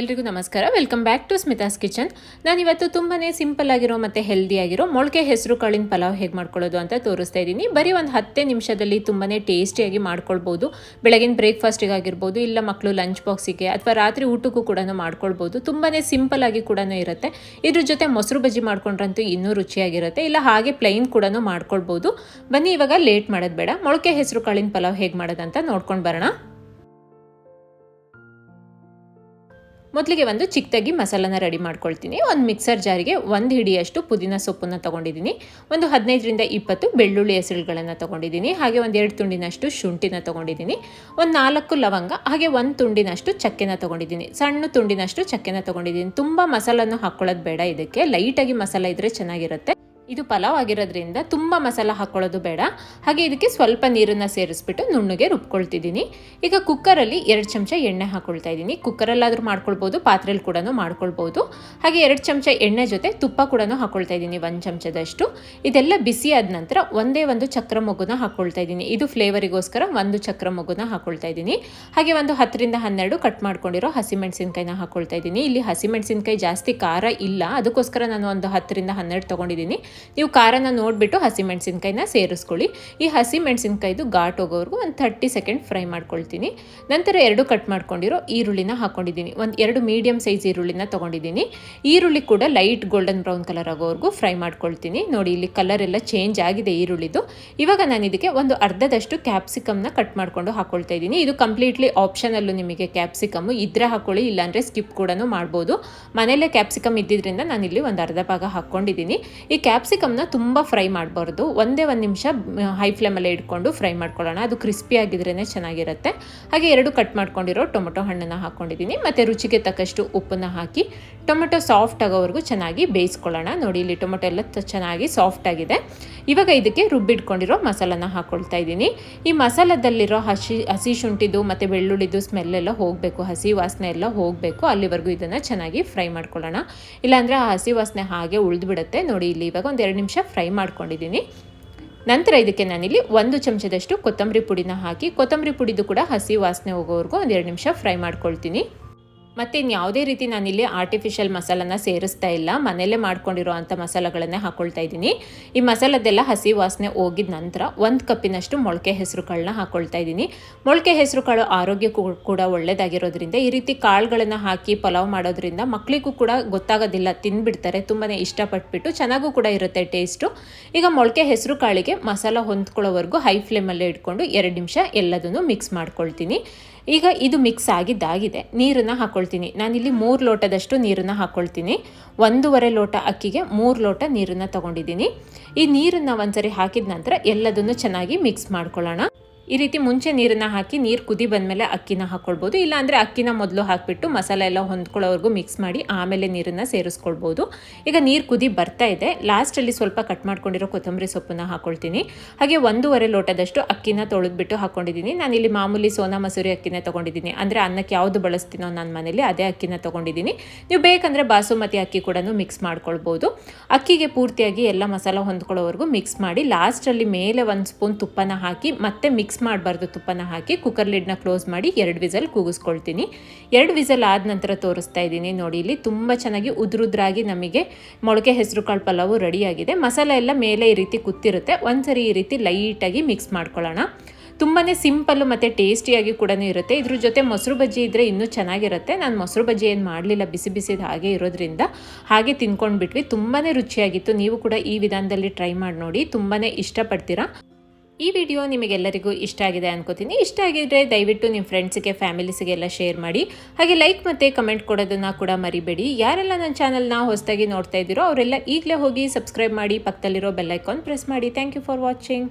ಎಲ್ರಿಗೂ ನಮಸ್ಕಾರ. Welcome back to Smita's kitchen ನಾನಿವತ್ತು ತುಂಬಾ ಸಿಂಪಲ್ ಆಗಿರೋ ಮತ್ತು ಹೆಲ್ದಿ ಆಗಿರೋ ಮೊಳಕೆ ಹೆಸರು ಕಾಳಿನ ಪಲಾವ್ ಹೇಗೆ ಮಾಡ್ಕೊಳ್ಳೋದು ಅಂತ ತೋರಿಸ್ತಾ ಇದ್ದೀನಿ. ಬರೀ ಒಂದು ಹತ್ತೇ ನಿಮಿಷದಲ್ಲಿ ತುಂಬಾ ಟೇಸ್ಟಿಯಾಗಿ ಮಾಡ್ಕೊಳ್ಬೋದು. ಬೆಳಗಿನ ಬ್ರೇಕ್ಫಾಸ್ಟಿಗೆ ಆಗಿರ್ಬೋದು ಇಲ್ಲ ಮಕ್ಕಳು ಲಂಚ್ ಬಾಕ್ಸಿಗೆ ಅಥವಾ ರಾತ್ರಿ ಊಟಕ್ಕೂ ಕೂಡ ಮಾಡ್ಕೊಳ್ಬೋದು. ತುಂಬಾ ಸಿಂಪಲ್ ಆಗಿ ಕೂಡ ಇರುತ್ತೆ. ಇದ್ರ ಜೊತೆ ಮೊಸರು ಬಜ್ಜಿ ಮಾಡ್ಕೊಂಡ್ರಂತೂ ಇನ್ನೂ ರುಚಿಯಾಗಿರುತ್ತೆ. ಇಲ್ಲ ಹಾಗೆ ಪ್ಲೈನ್ ಕೂಡ ಮಾಡ್ಕೊಳ್ಬೋದು. ಬನ್ನಿ ಇವಾಗ ಲೇಟ್ ಮಾಡೋದು ಬೇಡ. ಮೊಳಕೆ ಹೆಸರು ಕಾಳಿನ ಪಲಾವ್ ಹೇಗೆ ಮಾಡೋದಂತ ನೋಡ್ಕೊಂಡು ಬರೋಣ. ಮೊದಲಿಗೆ ಒಂದು ಚಿಕ್ಕದಾಗಿ ಮಸಾಲನ ರೆಡಿ ಮಾಡ್ಕೊಳ್ತೀನಿ. ಒಂದು ಮಿಕ್ಸರ್ ಜಾರಿಗೆ ಒಂದು ಹಿಡಿಯಷ್ಟು ಪುದೀನ ಸೊಪ್ಪನ್ನು ತೊಗೊಂಡಿದ್ದೀನಿ. ಒಂದು ಹದಿನೈದರಿಂದ ಇಪ್ಪತ್ತು ಬೆಳ್ಳುಳ್ಳಿ ಹೆಸರುಗಳನ್ನು ತೊಗೊಂಡಿದ್ದೀನಿ. ಹಾಗೆ ಒಂದು ಎರಡು ತುಂಡಿನಷ್ಟು ಶುಂಠಿನ ತೊಗೊಂಡಿದ್ದೀನಿ. ಒಂದು ನಾಲ್ಕು ಲವಂಗ, ಹಾಗೆ ಒಂದು ತುಂಡಿನಷ್ಟು ಚಕ್ಕೆನ ತೊಗೊಂಡಿದ್ದೀನಿ. ಸಣ್ಣ ತುಂಡಿನಷ್ಟು ಚಕ್ಕೆನ ತೊಗೊಂಡಿದ್ದೀನಿ. ತುಂಬ ಮಸಾಲನ್ನು ಹಾಕ್ಕೊಳ್ಳೋದು ಬೇಡ ಇದಕ್ಕೆ. ಲೈಟಾಗಿ ಮಸಾಲ ಇದ್ದರೆ ಚೆನ್ನಾಗಿರುತ್ತೆ. ಇದು ಪಲಾವ್ ಆಗಿರೋದ್ರಿಂದ ತುಂಬ ಮಸಾಲ ಹಾಕ್ಕೊಳ್ಳೋದು ಬೇಡ. ಹಾಗೆ ಇದಕ್ಕೆ ಸ್ವಲ್ಪ ನೀರನ್ನು ಸೇರಿಸ್ಬಿಟ್ಟು ನುಣ್ಣಗೆ ರುಬ್ಕೊಳ್ತಿದ್ದೀನಿ. ಈಗ ಕುಕ್ಕರಲ್ಲಿ ಎರಡು ಚಮಚ ಎಣ್ಣೆ ಹಾಕ್ಕೊಳ್ತಾ ಇದ್ದೀನಿ. ಕುಕ್ಕರಲ್ಲಾದರೂ ಮಾಡ್ಕೊಳ್ಬೋದು ಪಾತ್ರೆಯಲ್ಲಿ ಕೂಡ ಮಾಡ್ಕೊಳ್ಬೋದು. ಹಾಗೆ ಎರಡು ಚಮಚ ಎಣ್ಣೆ ಜೊತೆ ತುಪ್ಪ ಕೂಡ ಹಾಕ್ಕೊಳ್ತಾ ಇದ್ದೀನಿ ಒಂದು ಚಮಚದಷ್ಟು. ಇದೆಲ್ಲ ಬಿಸಿ ಆದ ನಂತರ ಒಂದೇ ಒಂದು ಚಕ್ರ ಮಗುನ ಹಾಕ್ಕೊಳ್ತಾ ಇದ್ದೀನಿ. ಇದು ಫ್ಲೇವರಿಗೋಸ್ಕರ ಒಂದು ಚಕ್ರ ಮಗುನ ಹಾಕ್ಕೊಳ್ತಾ ಇದ್ದೀನಿ. ಹಾಗೆ ಒಂದು ಹತ್ತರಿಂದ ಹನ್ನೆರಡು ಕಟ್ ಮಾಡ್ಕೊಂಡಿರೋ ಹಸಿಮೆಣಸಿನ್ಕಾಯಿನ ಹಾಕ್ಕೊಳ್ತಾ ಇದ್ದೀನಿ. ಇಲ್ಲಿ ಹಸಿಮೆಣಸಿನ್ಕಾಯಿ ಜಾಸ್ತಿ ಖಾರ ಇಲ್ಲ. ಅದಕ್ಕೋಸ್ಕರ ನಾನು ಒಂದು ಹತ್ತರಿಂದ ಹನ್ನೆರಡು ತೊಗೊಂಡಿದ್ದೀನಿ. ನೀವು ಖಾರನ ನೋಡಿಬಿಟ್ಟು ಹಸಿಮೆಣಸಿನ್ಕಾಯಿನ ಸೇರಿಸ್ಕೊಳ್ಳಿ. ಈ ಹಸಿ ಮೆಣಸಿನ್ಕಾಯ್ದು ಘಾಟ್ ಹೋಗೋವರೆಗೂ ಒಂದು ಥರ್ಟಿ ಸೆಕೆಂಡ್ ಫ್ರೈ ಮಾಡ್ಕೊಳ್ತೀನಿ. ನಂತರ ಎರಡು ಕಟ್ ಮಾಡ್ಕೊಂಡಿರೋ ಈರುಳ್ಳಿನ ಹಾಕ್ಕೊಂಡಿದ್ದೀನಿ ಒಂದು ಎರಡು ಮೀಡಿಯಂ ಸೈಜ್ ಈರುಳ್ಳಿನ ತೊಗೊಂಡಿದ್ದೀನಿ. ಈರುಳ್ಳಿ ಕೂಡ ಲೈಟ್ ಗೋಲ್ಡನ್ ಬ್ರೌನ್ ಕಲರ್ ಆಗೋವರೆಗೂ ಫ್ರೈ ಮಾಡ್ಕೊಳ್ತೀನಿ. ನೋಡಿ, ಇಲ್ಲಿ ಕಲರ್ ಎಲ್ಲ ಚೇಂಜ್ ಆಗಿದೆ ಈರುಳ್ಳಿದು. ಇವಾಗ ನಾನು ಇದಕ್ಕೆ ಒಂದು ಅರ್ಧದಷ್ಟು ಕ್ಯಾಪ್ಸಿಕಮ್ನ ಕಟ್ ಮಾಡ್ಕೊಂಡು ಹಾಕ್ಕೊಳ್ತಾ ಇದ್ದೀನಿ. ಇದು ಕಂಪ್ಲೀಟ್ಲಿ ಆಪ್ಷನಲ್ಲೂ ನಿಮಗೆ ಕ್ಯಾಪ್ಸಿಕಮ್ಮು ಇದ್ರೆ ಹಾಕ್ಕೊಳ್ಳಿ ಇಲ್ಲಾಂದರೆ ಸ್ಕಿಪ್ ಕೂಡ ಮಾಡ್ಬೋದು. ಮನೆಯಲ್ಲೇ ಕ್ಯಾಪ್ಸಿಕಮ್ ಇದ್ದಿದ್ದರಿಂದ ನಾನಿಲ್ಲಿ ಒಂದು ಅರ್ಧ ಭಾಗ ಹಾಕ್ಕೊಂಡಿದ್ದೀನಿ ಈ ಕ್ಯಾಪ್ಸಿಕಮ್ನ ತುಂಬ ಫ್ರೈ ಮಾಡಬಾರ್ದು. ಒಂದೇ ಒಂದು ನಿಮಿಷ ಹೈ ಫ್ಲೇಮಲ್ಲೇ ಇಟ್ಕೊಂಡು ಫ್ರೈ ಮಾಡ್ಕೊಳ್ಳೋಣ. ಅದು ಕ್ರಿಸ್ಪಿ ಆಗಿದ್ರೇ ಚೆನ್ನಾಗಿರುತ್ತೆ. ಹಾಗೆ ಎರಡು ಕಟ್ ಮಾಡ್ಕೊಂಡಿರೋ ಟೊಮೊಟೊ ಹಣ್ಣನ್ನು ಹಾಕ್ಕೊಂಡಿದ್ದೀನಿ ಮತ್ತು ರುಚಿಗೆ ತಕ್ಕಷ್ಟು ಉಪ್ಪನ್ನು ಹಾಕಿ ಟೊಮೊಟೊ ಸಾಫ್ಟ್ ಆಗೋವರೆಗೂ ಚೆನ್ನಾಗಿ ಬೇಯಿಸ್ಕೊಳ್ಳೋಣ. ನೋಡಿ, ಇಲ್ಲಿ ಟೊಮೊಟೊ ಎಲ್ಲ ಚೆನ್ನಾಗಿ ಸಾಫ್ಟ್ ಆಗಿದೆ. ಇವಾಗ ಇದಕ್ಕೆ ರುಬ್ಬಿಟ್ಕೊಂಡಿರೋ ಮಸಾಲನ ಹಾಕ್ಕೊಳ್ತಾ ಇದ್ದೀನಿ. ಈ ಮಸಾಲದಲ್ಲಿರೋ ಹಸಿ ಹಸಿ ಶುಂಠಿದು ಮತ್ತು ಬೆಳ್ಳುಳ್ಳಿದು ಸ್ಮೆಲ್ ಎಲ್ಲ ಹೋಗಬೇಕು. ಹಸಿ ವಾಸನೆ ಎಲ್ಲ ಹೋಗಬೇಕು. ಅಲ್ಲಿವರೆಗೂ ಇದನ್ನು ಚೆನ್ನಾಗಿ ಫ್ರೈ ಮಾಡ್ಕೊಳ್ಳೋಣ. ಇಲ್ಲಾಂದರೆ ಆ ಹಸಿ ವಾಸನೆ ಹಾಗೆ ಉಳಿದ್ಬಿಡುತ್ತೆ. ನೋಡಿ, ಇಲ್ಲಿ ಇವಾಗ ಒಂದು ಎರಡು ನಿಮಿಷ ಫ್ರೈ ಮಾಡ್ಕೊಂಡಿದ್ದೀನಿ. ನಂತರ ಇದಕ್ಕೆ ನಾನಿಲ್ಲಿ ಒಂದು ಚಮಚದಷ್ಟು ಕೊತ್ತಂಬರಿ ಪುಡಿನ ಹಾಕಿ, ಕೊತ್ತಂಬರಿ ಪುಡಿದು ಕೂಡ ಹಸಿ ವಾಸನೆ ಹೋಗೋವರೆಗೂ ಒಂದು ಎರಡು ನಿಮಿಷ ಫ್ರೈ ಮಾಡ್ಕೊಳ್ತೀನಿ. ಮತ್ತು ಇನ್ಯಾವುದೇ ರೀತಿ ನಾನಿಲ್ಲಿ ಆರ್ಟಿಫಿಷಿಯಲ್ ಮಸಾಲನ ಸೇರಿಸ್ತಾ ಇಲ್ಲ, ಮನೆಯಲ್ಲೇ ಮಾಡ್ಕೊಂಡಿರೋ ಅಂಥ ಮಸಾಲೆಗಳನ್ನೇ ಹಾಕ್ಕೊಳ್ತಾ ಇದ್ದೀನಿ. ಈ ಮಸಾಲದ್ದೆಲ್ಲ ಹಸಿ ವಾಸನೆ ಹೋಗಿದ ನಂತರ ಒಂದು ಕಪ್ಪಿನಷ್ಟು ಮೊಳಕೆ ಹೆಸರು ಕಾಳನ್ನ ಹಾಕ್ಕೊಳ್ತಾ ಇದ್ದೀನಿ. ಮೊಳಕೆ ಹೆಸರು ಕಾಳು ಆರೋಗ್ಯಕ್ಕೂ ಕೂಡ ಒಳ್ಳೆಯದಾಗಿರೋದ್ರಿಂದ ಈ ರೀತಿ ಕಾಳುಗಳನ್ನು ಹಾಕಿ ಪಲಾವ್ ಮಾಡೋದ್ರಿಂದ ಮಕ್ಕಳಿಗೂ ಕೂಡ ಗೊತ್ತಾಗೋದಿಲ್ಲ ತಿಂದುಬಿಡ್ತಾರೆ ತುಂಬಾ ಇಷ್ಟಪಟ್ಬಿಟ್ಟು ಚೆನ್ನಾಗೂ ಕೂಡ ಇರುತ್ತೆ ಟೇಸ್ಟು. ಈಗ ಮೊಳಕೆ ಹೆಸರು ಕಾಳಿಗೆ ಮಸಾಲ ಹೊಂದ್ಕೊಳ್ಳೋವರೆಗೂ ಹೈ ಫ್ಲೇಮಲ್ಲೇ ಇಟ್ಕೊಂಡು ಎರಡು ನಿಮಿಷ ಎಲ್ಲದನ್ನು ಮಿಕ್ಸ್ ಮಾಡ್ಕೊಳ್ತೀನಿ. ಈಗ ಇದು ಮಿಕ್ಸ್ ಆಗಿದ್ದಾಗಿದೆ. ನೀರನ್ನು ಹಾಕ್ಕೊಳ್ತೀನಿ ನಾನಿಲ್ಲಿ ಮೂರು ಲೋಟದಷ್ಟು ನೀರನ್ನು ಹಾಕ್ಕೊಳ್ತೀನಿ ಒಂದೂವರೆ ಲೋಟ ಅಕ್ಕಿಗೆ ಮೂರು ಲೋಟ ನೀರನ್ನು ತಗೊಂಡಿದ್ದೀನಿ. ಈ ನೀರನ್ನು ಒಂದ್ಸರಿ ಹಾಕಿದ ನಂತರ ಎಲ್ಲದನ್ನು ಚೆನ್ನಾಗಿ ಮಿಕ್ಸ್ ಮಾಡ್ಕೊಳ್ಳೋಣ. ಈ ರೀತಿ ಮುಂಚೆ ನೀರನ್ನು ಹಾಕಿ ನೀರು ಕುದಿ ಬಂದಮೇಲೆ ಅಕ್ಕಿನ ಹಾಕ್ಕೊಳ್ಬೋದು ಇಲ್ಲಾಂದರೆ ಅಕ್ಕಿನ ಮೊದಲು ಹಾಕಿಬಿಟ್ಟು ಮಸಾಲೆ ಎಲ್ಲ ಹೊಂದ್ಕೊಳ್ಳೋವರೆಗೂ ಮಿಕ್ಸ್ ಮಾಡಿ ಆಮೇಲೆ ನೀರನ್ನು ಸೇರಿಸ್ಕೊಳ್ಬೋದು. ಈಗ ನೀರು ಕುದಿ ಬರ್ತಾ ಇದೆ. ಲಾಸ್ಟಲ್ಲಿ ಸ್ವಲ್ಪ ಕಟ್ ಮಾಡ್ಕೊಂಡಿರೋ ಕೊತ್ತಂಬರಿ ಸೊಪ್ಪನ್ನು ಹಾಕ್ಕೊಳ್ತೀನಿ ಹಾಗೆ ಒಂದೂವರೆ ಲೋಟದಷ್ಟು ಅಕ್ಕಿನ ತೊಳೆದ್ಬಿಟ್ಟು ಹಾಕ್ಕೊಂಡಿದ್ದೀನಿ ನಾನಿಲ್ಲಿ ಮಾಮೂಲಿ ಸೋನಾ ಮಸೂರಿ ಅಕ್ಕಿನ ತೊಗೊಂಡಿದ್ದೀನಿ. ಅಂದರೆ ಅನ್ನಕ್ಕೆ ಯಾವುದು ಬಳಸ್ತೀನೋ ನನ್ನ ಮನೇಲಿ ಅದೇ ಅಕ್ಕಿನ ತೊಗೊಂಡಿದ್ದೀನಿ. ನೀವು ಬೇಕಂದರೆ ಬಾಸುಮತಿ ಅಕ್ಕಿ ಕೂಡ ಮಿಕ್ಸ್ ಮಾಡ್ಕೊಳ್ಬೋದು. ಅಕ್ಕಿಗೆ ಪೂರ್ತಿಯಾಗಿ ಎಲ್ಲ ಮಸಾಲ ಹೊಂದ್ಕೊಳ್ಳೋವರೆಗೂ ಮಿಕ್ಸ್ ಮಾಡಿ ಲಾಸ್ಟಲ್ಲಿ ಮೇಲೆ ಒಂದು ಸ್ಪೂನ್ ತುಪ್ಪನ ಹಾಕಿ ಮತ್ತೆ ಮಿಕ್ಸ್ ಮಾಡಬಾರ್ದು ತುಪ್ಪನ ಹಾಕಿ ಕುಕ್ಕರ್ ಲಿಡ್ನ ಕ್ಲೋಸ್ ಮಾಡಿ ಎರಡು ವಿಸಲ್ ಕೂಗಿಸ್ಕೊಳ್ತೀನಿ. ಎರಡು ವಿಸಲ್ ಆದ ನಂತರ ತೋರಿಸ್ತಾ ಇದ್ದೀನಿ, ನೋಡಿ ಇಲ್ಲಿ ತುಂಬ ಚೆನ್ನಾಗಿ ಉದ್ರುದ್ರಾಗಿ ನಮಗೆ ಮೊಳಕೆ ಹೆಸರು ಕಾಳು ಪಲಾವು ರೆಡಿಯಾಗಿದೆ. ಮಸಾಲೆ ಎಲ್ಲ ಮೇಲೆ ಈ ರೀತಿ ಕುತ್ತಿರುತ್ತೆ ಒಂದ್ಸರಿ ಈ ರೀತಿ ಲೈಟಾಗಿ ಮಿಕ್ಸ್ ಮಾಡ್ಕೊಳ್ಳೋಣ. ತುಂಬಾ ಸಿಂಪಲ್ಲು ಮತ್ತು ಟೇಸ್ಟಿಯಾಗಿ ಕೂಡ ಇರುತ್ತೆ. ಇದ್ರ ಜೊತೆ ಮೊಸರು ಬಜ್ಜಿ ಇದ್ದರೆ ಇನ್ನೂ ಚೆನ್ನಾಗಿರುತ್ತೆ. ನಾನು ಮೊಸರು ಬಜ್ಜಿ ಏನು ಮಾಡಲಿಲ್ಲ, ಬಿಸಿ ಬಿಸಿದ ಹಾಗೆ ಇರೋದ್ರಿಂದ ಹಾಗೆ ತಿನ್ಕೊಂಡ್ಬಿಟ್ವಿ. ತುಂಬಾ ರುಚಿಯಾಗಿತ್ತು. ನೀವು ಕೂಡ ಈ ವಿಧಾನದಲ್ಲಿ ಟ್ರೈ ಮಾಡಿ ನೋಡಿ ತುಂಬಾ ಇಷ್ಟಪಡ್ತೀರಾ? ಈ ವಿಡಿಯೋ ನಿಮಗೆಲ್ಲರಿಗೂ ಇಷ್ಟ ಆಗಿದೆ ಅನ್ಕೋತೀನಿ. ಇಷ್ಟ ಆಗಿದ್ರೆ ದಯವಿಟ್ಟು ನಿಮ್ಮ ಫ್ರೆಂಡ್ಸಿಗೆ ಫ್ಯಾಮಿಲೀಸಿಗೆಲ್ಲ ಶೇರ್ ಮಾಡಿ. ಹಾಗೆ ಲೈಕ್ ಮತ್ತು ಕಮೆಂಟ್ ಕೊಡೋದನ್ನು ಕೂಡ ಮರಿಬೇಡಿ. ಯಾರೆಲ್ಲ ನನ್ನ ಚಾನಲ್ನ ಹೊಸದಾಗಿ ನೋಡ್ತಾ ಇದ್ದೀರೋ ಅವರೆಲ್ಲ ಈಗಲೇ ಹೋಗಿ ಸಬ್ಸ್ಕ್ರೈಬ್ ಮಾಡಿ, ಪಕ್ಕದಲ್ಲಿರೋ ಬೆಲ್ಲೈಕಾನ್ ಪ್ರೆಸ್ ಮಾಡಿ. Thank you for watching